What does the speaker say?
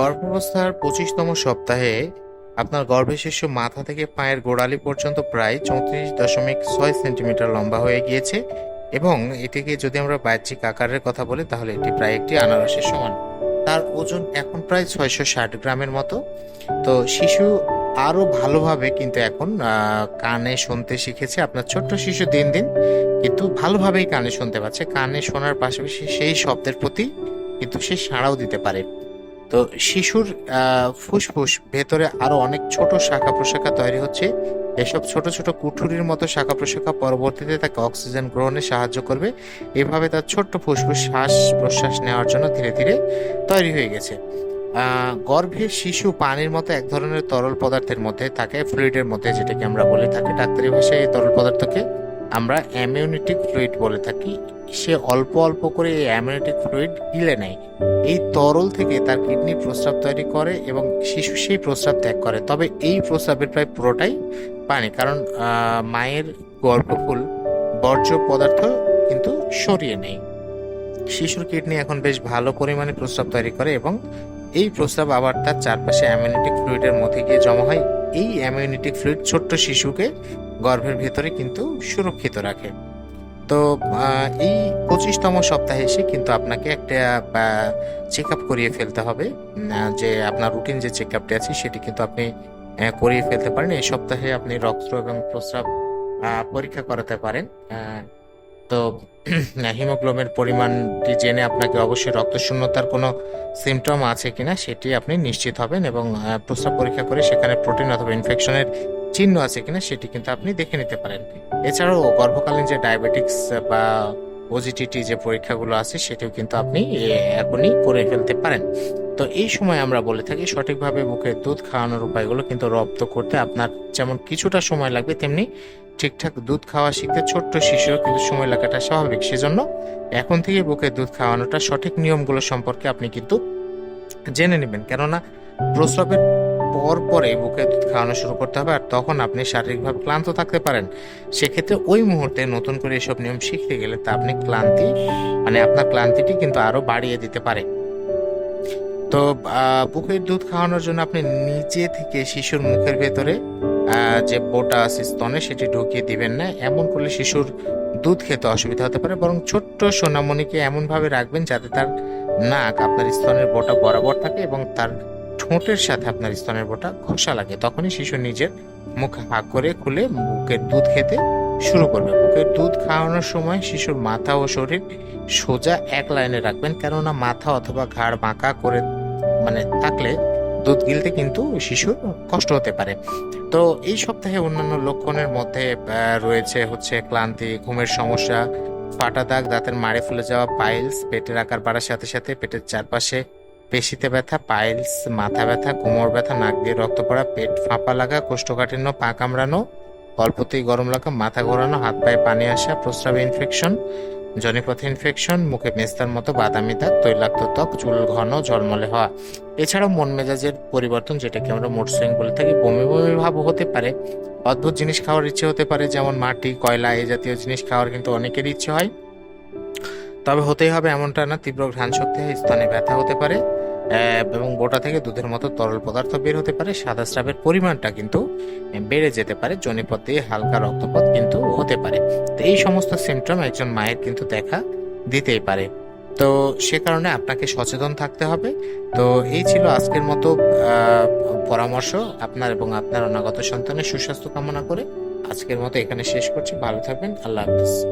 গর্ভাবস্থার পঁচিশতম সপ্তাহে আপনার গর্ভের শিশু মাথা থেকে পায়ের গোড়ালি পর্যন্ত প্রায় চৌত্রিশ দশমিক ছয় সেন্টিমিটার লম্বা হয়ে গিয়েছে এবং এটিকে যদি আমরা বাহ্যিক আকারের কথা বলি, তাহলে এটি প্রায় একটি আনারসের সমান। তার ওজন এখন প্রায় ছয়শো ষাট গ্রামের মতো। তো শিশু আরও ভালোভাবে কিন্তু এখন কানে শুনতে শিখেছে। আপনার ছোট্ট শিশু দিন দিন কিন্তু ভালোভাবেই কানে শুনতে পাচ্ছে। কানে শোনার পাশাপাশি সেই শব্দের প্রতি কিন্তু সে সাড়াও দিতে পারে। তো শিশুর ফুসফুস ভেতরে আরও অনেক ছোট শাখা প্রশাখা তৈরি হচ্ছে। এসব ছোট ছোট কুঠুরির মতো শাখা প্রশাখা পরবর্তীতে তাকে অক্সিজেন গ্রহণে সাহায্য করবে। এভাবে তার ছোট্ট ফুসফুস শ্বাস প্রশ্বাস নেওয়ার জন্য ধীরে ধীরে তৈরি হয়ে গেছে। আহ, গর্ভের শিশু পানির মতো এক ধরনের তরল পদার্থের মধ্যে থাকে ফ্লুইডের মধ্যে যেটাকে আমরা বলে থাকি ডাক্তারি ভাষায় এই তরল পদার্থকে আমরা অ্যামিউনিটিক ফ্লুইড বলে থাকি, সে অল্প অল্প করে এই অ্যামিউনিটিক ফ্লুইড গিলে নেয়। এই তরল থেকে তার কিডনি প্রস্রাব তৈরি করে এবং শিশু সেই প্রস্রাব ত্যাগ করে। তবে এই প্রস্রাবের প্রায় পুরোটাই পানি, কারণ মায়ের গর্ভফুল বর্জ্য পদার্থ কিন্তু সরিয়ে নেয়। শিশুর কিডনি এখন বেশ ভালো পরিমাণে প্রস্রাব তৈরি করে এবং এই প্রস্রাব আবার তার চারপাশে অ্যামিউনিটিক ফ্লুইডের মধ্যে গিয়ে জমা হয়। এই অ্যামিউনিটিক ফ্লুইড ছোট্ট শিশুকে গর্ভের ভেতরে কিন্তু সুরক্ষিত রাখে। তো এই পঁচিশতম সপ্তাহে এসে কিন্তু আপনাকে একটা চেক আপ করিয়ে ফেলতে হবে। যে আপনার রুটিন যে চেক আপটি আছে, সেটি কিন্তু আপনি করিয়ে ফেলতে পারেন। এই সপ্তাহে আপনি রক্ত এবং প্রস্রাব পরীক্ষা করাতে পারেন। তো হিমোগ্লোবের পরিমাণটি জেনে আপনাকে অবশ্যই রক্ত শূন্যতার কোনো সিমটম আছে কিনা, সেটি আপনি নিশ্চিত হবেন এবং প্রস্রাব পরীক্ষা করে সেখানে প্রোটিন অথবা ইনফেকশনের চিহ্ন আছে কিনা সেটি কিন্তু আপনি দেখে নিতে পারেন। এছাড়াও গর্ভকালীন যে ডায়াবেটিক্স বা ওজিটিটি যে পরীক্ষাগুলো আছে সেটিও কিন্তু আপনি এখনই করে ফেলতে পারেন। তো এই সময় আমরা বলে থাকি সঠিকভাবে বুকের দুধ খাওয়ানোর উপায়গুলো কিন্তু রপ্ত করতে আপনার যেমন কিছুটা সময় লাগবে, তেমনি ঠিকঠাক দুধ খাওয়া শিখতে ছোট্ট শিশুরও কিন্তু সময় লাগাটা স্বাভাবিক। সেজন্য এখন থেকে বুকের দুধ খাওয়ানোটা সঠিক নিয়মগুলো সম্পর্কে আপনি কিন্তু জেনে নেবেন। কেননা প্রস্রাবের পর পরে বুকের দুধ খাওয়ানো শুরু করতে হবে আর তখন আপনি শারীরিকভাবে ক্লান্ত থাকতে পারেন। সেক্ষেত্রে ওই মুহূর্তে নতুন করে এসব নিয়ম শিখতে গেলে তা আপনি ক্লান্তি মানে আপনার ক্লান্তিটি কিন্তু আরও বাড়িয়ে দিতে পারে। তো বুকের দুধ খাওয়ানোর জন্য আপনি নিজে থেকে শিশুর মুখের ভেতরে যে বোটা আছে স্তনে সেটি ঢুকিয়ে দিবেন না। এমন করলে শিশুর দুধ খেতে অসুবিধা হতে পারে। বরং ছোট্ট সোনামণিকে এমনভাবে রাখবেন যাতে তার নাক আপনার স্তনের বোটা বরাবর থাকে এবং তার ঠোঁটের সাথে আপনার স্তনের বোটা ঘষা লাগে। তখনই শিশু নিজের মুখ হাঁ করে খুলে বুকের দুধ খেতে শুরু করবে। বুকের দুধ খাওয়ানোর সময় শিশুর মাথা ও শরীর সোজা এক লাইনে রাখবেন। কেননা মাথা অথবা ঘাড় বাঁকা করে মানে থাকলে দুধ গিলতে কিন্তু শিশুর কষ্ট হতে পারে। তো এই সপ্তাহে অন্যান্য লক্ষণের মধ্যে রয়েছে হচ্ছে ক্লান্তি, ঘুমের সমস্যা, ফাটা দাগ, দাঁতের মাড়ে ফুলে যাওয়া, পাইলস, পেটের আকার বাড়ার সাথে সাথে পেটের চারপাশে পেশিতে ব্যথা, পাইলস, মাথা ব্যথা, কোমর ব্যথা, নাক দিয়ে রক্ত পড়া, পেট ফাঁপা লাগা, কোষ্ঠকাঠিন্য, পা কামড়ানো অল্পতেই গরম লাগা, মাথা ঘোরানো, হাত পায়ে পানি আসা, প্রস্রাবে ইনফেকশন জনিপথে ইনফেকশন মুখে মেস্তার মতো বাদামি দাগ, তৈলাক্ত ত্বক, চুল ঘন, ঝলমলে হওয়া। এছাড়াও মন মেজাজের পরিবর্তন, যেটাকে আমরা মোট সুইং বলে থাকি, বমি বমি ভাব হতে পারে। অদ্ভুত জিনিস খাওয়ার ইচ্ছে হতে পারে, যেমন মাটি, কয়লা এই জাতীয় জিনিস খাওয়ার কিন্তু অনেকের ইচ্ছে হয়। তবে হতেই হবে এমনটা না, তীব্র ঘ্রাণ শক্তি স্থানে ব্যথা হতে পারে। এবং গোটা থেকে দুধের মতো তরল পদার্থ বের হতে পারে। সাদা স্রাবের পরিমাণটা কিন্তু বেড়ে যেতে পারে। জনিপথ দিয়ে হালকা রক্তপাত কিন্তু হতে পারে। তো এই সমস্ত সিমটম একজন মায়ের কিন্তু দেখা দিতেই পারে। তো সে কারণে আপনাকে সচেতন থাকতে হবে। তো এই ছিল আজকের মতো পরামর্শ আপনার এবং আপনার অনাগত সন্তানের সুস্বাস্থ্য কামনা করে। আজকের মতো এখানে শেষ করছি। ভালো থাকবেন। আল্লাহ হাফিজ।